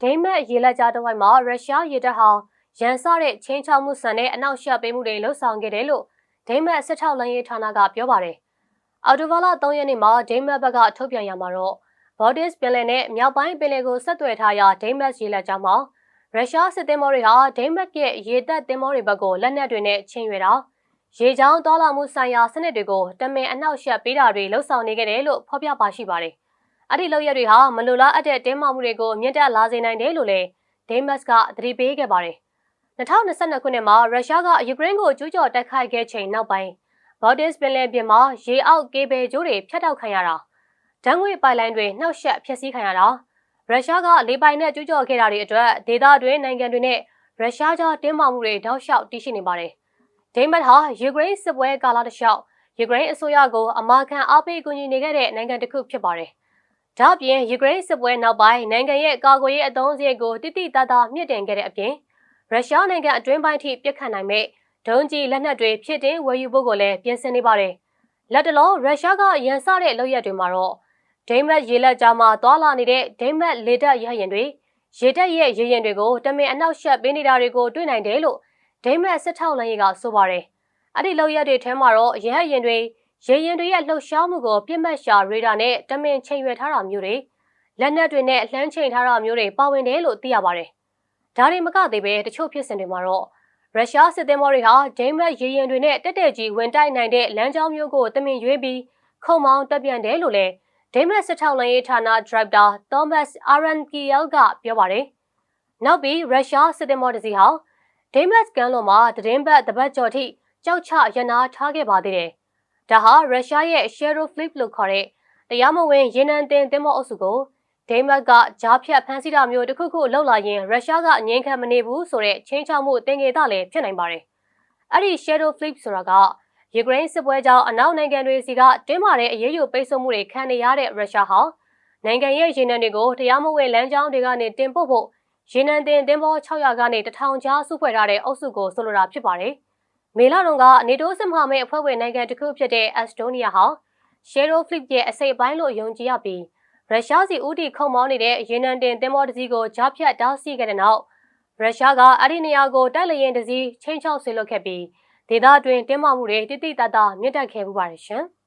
ဒိမတ်ရေလက်ကြားတစ်ဝိုက်မှာရုရှားရေတပ်ဟာရန်စတဲ့ချင်းချောက်မှုဆန်တဲ့အနောက်ရှက်ပေးမှုတွေလှုပ်ဆောင်ခဲ့တယ်လို့ဒိမတ်စစ်ထောက်လမ်းရေးဌာနကပြောပါတယ်။အော်တိုဘာလ3ရက်နေ့မှာဒိမတ်ဘက်ကထုတ်ပြန်ရမှာတော့ဘော်ဒစ်ပင်လယ်နဲ့မြောက်ပိုင်းပင်လယ်ကိုဆက်သွယ်ထားရာဒိမတ်ရေလက်ကြားမှာရုရှားစစ်သင်္ဘောတွေဟာဒိမတ်ရဲ့ရေတပ်သင်္ဘောတွေဘက်ကိုလက်နက်တွေနဲ့ချင်းရွယ်တာရေချောင်းတောလာမှုဆိုင်ရာစနစ်တွေကိုတမင်အနောက်ရှက်ပေးတာတွေလှုပ်ဆောင်နေခဲ့တယ်လို့ဖော်ပြပါရှိပါတယ်။ အဲ့ဒီလောက်ရက်တွေဟာမလိုလားအပ်တဲ့တင်းမာမှုတွေကိုမြင့်တက်လာစေနိုင်တယ်လို့လည်းဒိမတ်ကသတိပေးခဲ့ပါတယ်။2022ခုနှစ်မှာရုရှားကယူကရိန်းကိုကျူးကျော်တိုက်ခိုက်ခဲ့ချိန်နောက်ပိုင်းဘော်ဒစ်ပင်လယ်ပြင်မှာရေအောက်ကေဘယ်ကျိုးတွေဖျက်တောက်ခံရတာဓာတ်ငွေပိုက်လိုင်းတွေနှောက်ယှက်ဖျက်ဆီးခံရတာရုရှားကလေပိုင်နဲ့ကျူးကျော်ခဲ့တာတွေအတွက်ဒေသတွင်းနိုင်ငံတွေနဲ့ရုရှားကြားတင်းမာမှုတွေတောက်လျှောက်တည်ရှိနေပါတယ်။ဒိမတ်ဟာယူကရိန်းစစ်ပွဲကာလတစ်လျှောက်ယူကရိန်းအစိုးရကိုအမာခံအားပေးကူညီနေခဲ့တဲ့နိုင်ငံတစ်ခုဖြစ်ပါတယ်။ ဒါ့အပြင်ယူကရိန်းစစ်ပွဲနောက်ပိုင်းနိုင်ငံရဲ့ကာကွယ်ရေးအသုံးစရိတ်ကိုတိတိတသားမြင့်တင်ခဲ့တဲ့အပြင်ရုရှားနိုင်ငံအတွင်းပိုင်းထိပြစ်ခတ်နိုင်မဲ့ဒုံးကျည်လက်နက်တွေဖြစ်တင်ဝယ်ယူဖို့ကိုလည်းပြင်ဆင်နေပါတယ်။လက်တလုံးရုရှားကရန်စတဲ့လုပ်ရက်တွေမှာတော့ဒိမတ်ရေလက်ကြားမှာသွာလာနေတဲ့ဒိမတ်လေတပ်ရဟရင်တွေရေတပ်ရဲ့ရေရင်တွေကိုတမင်အနောက်ရှက်ပေးနေတာတွေကိုတွေ့နိုင်တယ်လို့ဒိမတ်စစ်ထောက်လမ်းရေးကဆိုပါတယ်။အဲ့ဒီလုပ်ရက်တွေထဲမှာတော့ရဟရင်တွေ ရေရင်တွေရဲ့လှုပ်ရှားမှုကိုပြစ်မှတ်ရှာရေဒါနဲ့တမင်ချိန်ရွယ်ထားတာမျိုးတွေလက်နက်တွေနဲ့လှမ်းချိန်ထားတာမျိုးတွေပါဝင်တယ်လို့သိရပါတယ်။ဒါတွေမကသေးပဲတချို့ဖြစ်စဉ်တွေမှာတော့ရုရှားစစ်သည်မောတွေဟာဒိမတ်ရေရင်တွေနဲ့တက်တက်ကြီးဝင်တိုက်နိုင်တဲ့လမ်းကြောင်းမျိုးကိုတမင်ရွေးပြီးခုံမောင်းတက်ပြန်တယ်လို့လည်းဒိမတ်စစ်ထောက်လန်ရေးဌာနဒရိုက်တာသောမတ်အာရန်ကီယယ်ကပြောပါတယ်။နောက်ပြီးရုရှားစစ်သည်မောတစ်စီးဟာဒိမတ်ကန်လွန်မှာတည်င်းဘတ်တပတ်ကျော်ထိကြောက်ချရနာထားခဲ့ပါသေးတယ်။ ဒါဟာရုရှားရဲ့ Shadow Fleet လို့ခေါ်တဲ့တရားမဝင်ရေနံတင်သင်္ဘောအုပ်စုကိုဒိမတ်ကကြားဖြတ်ဖမ်းဆီးတာမျိုးတစ်ခုခုလှုပ်လာရင်ရုရှားကအငြင်းခံမနေဘူးဆိုတဲ့ချင်းချောက်မှုတင်ငယ်တာလည်းဖြစ်နိုင်ပါတယ်။အဲ့ဒီ Shadow Flip ဆိုတာကယူကရိန်းစစ်ပွဲကြောင့်အနောက်နိုင်ငံတွေစီကတင်းမာတဲ့အရေးယူပိတ်ဆို့မှုတွေခံနေရတဲ့ရုရှားဟာနိုင်ငံရဲ့ရေနံတွေကိုတရားမဝင်လမ်းကြောင်းတွေကနေတင်ပို့ဖို့ရေနံတင်တင်ပေါ်600ကနေ1000ကြားစုဖွဲ့ထားတဲ့အုပ်စုကိုဆိုလိုတာဖြစ်ပါတယ်။ မေလတုန်းကနေတိုးစစ်မဟာမိတ်အဖွဲ့ဝင်နိုင်ငံတစ်ခုဖြစ်တဲ့ Estonia ဟာ Shadow Flip ရဲ့အစိပ်ပိုင်းလို့ယုံကြည်ရပြီးရုရှားစီဦးတီခုံမောင်းနေတဲ့ရေနံတင်သင်္ဘောတစ်စီးကိုကြားဖြတ်တားဆီးခဲ့တဲ့နောက်ရုရှားကအဲ့ဒီနေရာကိုတိုက်လျင်တစ်စီးချင်းချောက်ဆွေးလွတ်ခဲ့ပြီးဒေသတွင်းတင်းမာမှုတွေတိတိတတ်တာမြင့်တက်ခဲ့မှုပါတယ်ရှင်။